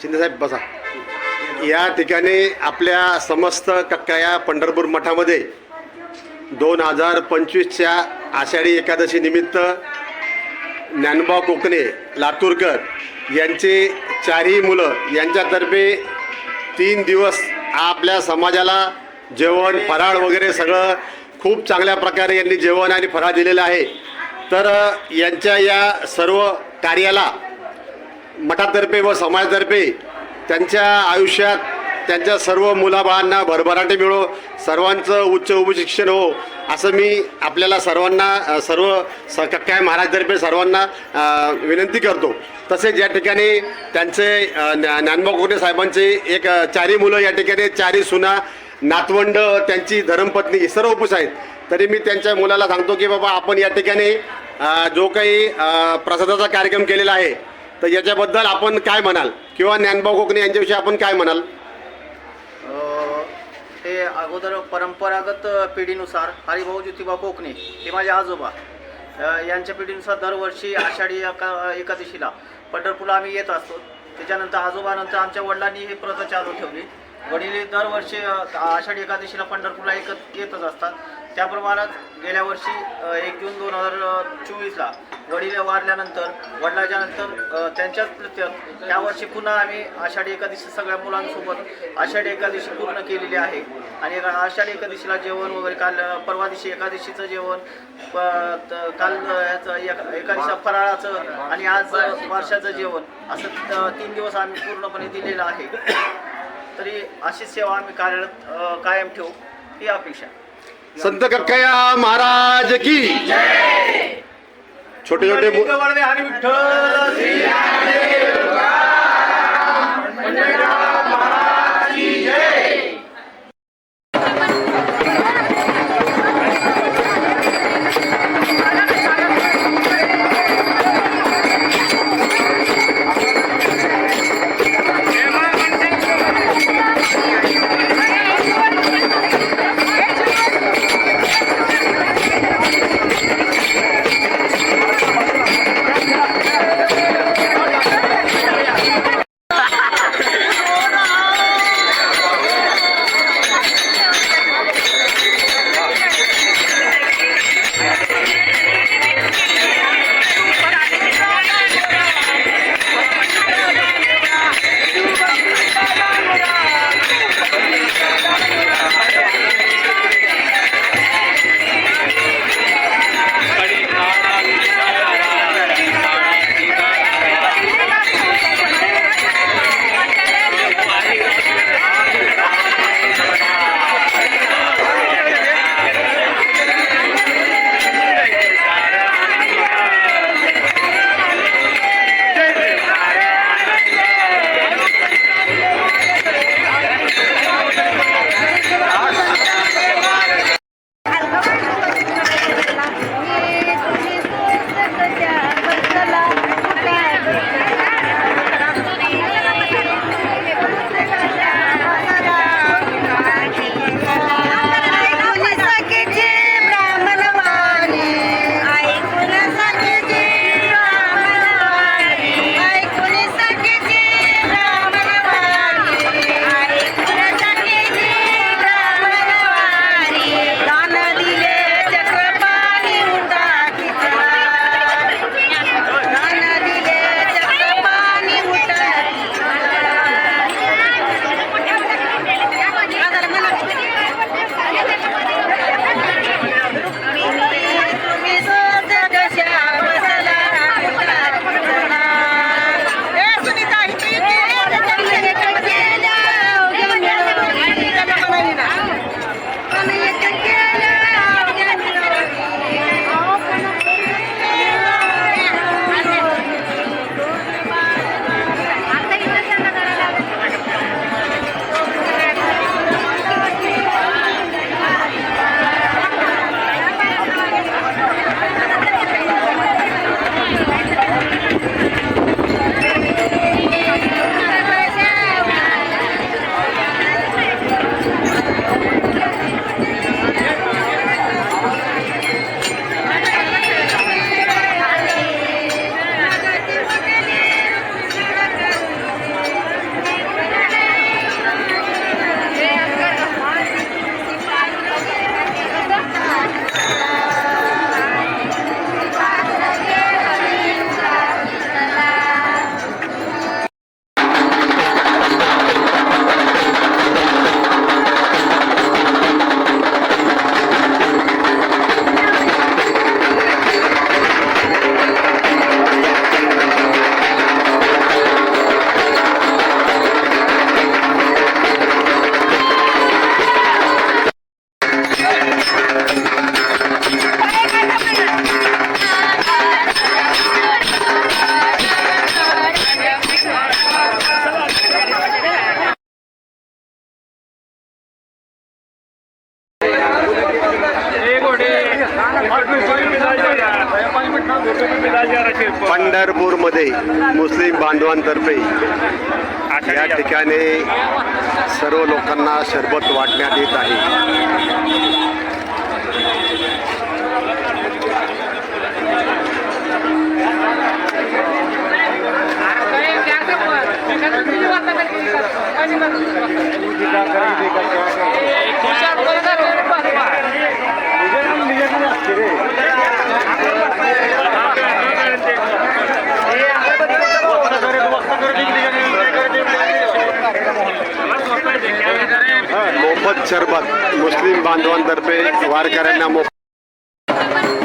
शिंदेसाहेब बसा. या ठिकाणी आपल्या समस्त कक्का या पंढरपूर मठामध्ये दोन हजार पंचवीसच्या आषाढी एकादशी निमित्त ज्ञानबा कोकणे लातूरकर यांचे चारही मुलं यांच्यातर्फे तीन दिवस आपल्या समाजाला जेवण फराळ वगैरे सगळं खूप चांगल्या प्रकारे यांनी जेवण आणि फराळ दिलेला आहे. तर यांच्या या सर्व कार्याला मठातर्फे व समाजातर्फे त्यांच्या आयुष्यात त्यांच्या सर्व मुलाबाळांना भरभराटे मिळो सर्वांचं उच्च उपशिक्षण हो असं मी आपल्याला सर्वांना सर्व स काय महाराजतर्फे सर्वांना विनंती करतो. तसेच या ठिकाणी त्यांचे ज्ञानबा कोटे साहेबांचे एक चारी मुलं या ठिकाणी चारी सुना नातवंड त्यांची धर्मपत्नी सर्व उपस आहेत. तरी मी त्यांच्या मुलाला सांगतो की बाबा आपण या ठिकाणी जो काही प्रसादाचा कार्यक्रम केलेला आहे तर याच्याबद्दल आपण काय म्हणाल? किंवा ज्ञानभाऊ कोकणे यांच्याविषयी आपण काय म्हणाल? ते अगोदर परंपरागत पिढीनुसार हरिभाऊ ज्योतिबा कोकणे हे माझे आजोबा यांच्या पिढीनुसार दरवर्षी आषाढी एका एकादशीला पंढरपूरला आम्ही येत असतो. त्याच्यानंतर आजोबानंतर आमच्या वडिलांनी ही प्रथा चालू ठेवली. वडील दरवर्षी आषाढी एकादशीला पंढरपूरला एकत येतच असतात. त्याप्रमाणे गेल्या वर्षी एक जून दोन हजार चोवीसला वडील वारल्यानंतर वडिलाच्या नंतर त्यांच्याच प्रत्येक त्या वर्षी पुन्हा आम्ही आषाढी एकादशी सगळ्या मुलांसोबत आषाढी एकादशी पूर्ण केलेली आहे. आणि आषाढी एकादशीला जेवण वगैरे काल परवा दिवशी एकादशीचं जेवण प- त- काल ह्याचं याचं एक- एकादशीच्या फराळाचं आणि आज वर्षाचं जेवण असं तीन दिवस आम्ही पूर्णपणे दिलेलं आहे. तरी अशी सेवा आम्ही कार्यरत कायम ठेवू ही अपेक्षा संत कक्कया महाराज की. छोटे छोटे विठ्ठल. श्री मुस्लिम बांधवांतर्फे या. ठिकाणी सर्व लोकांना सरबत वाटण्यात येत आहे मोफत सरबत मुस्लिम बांधवांतर्फे वारकऱ्यांना मोफत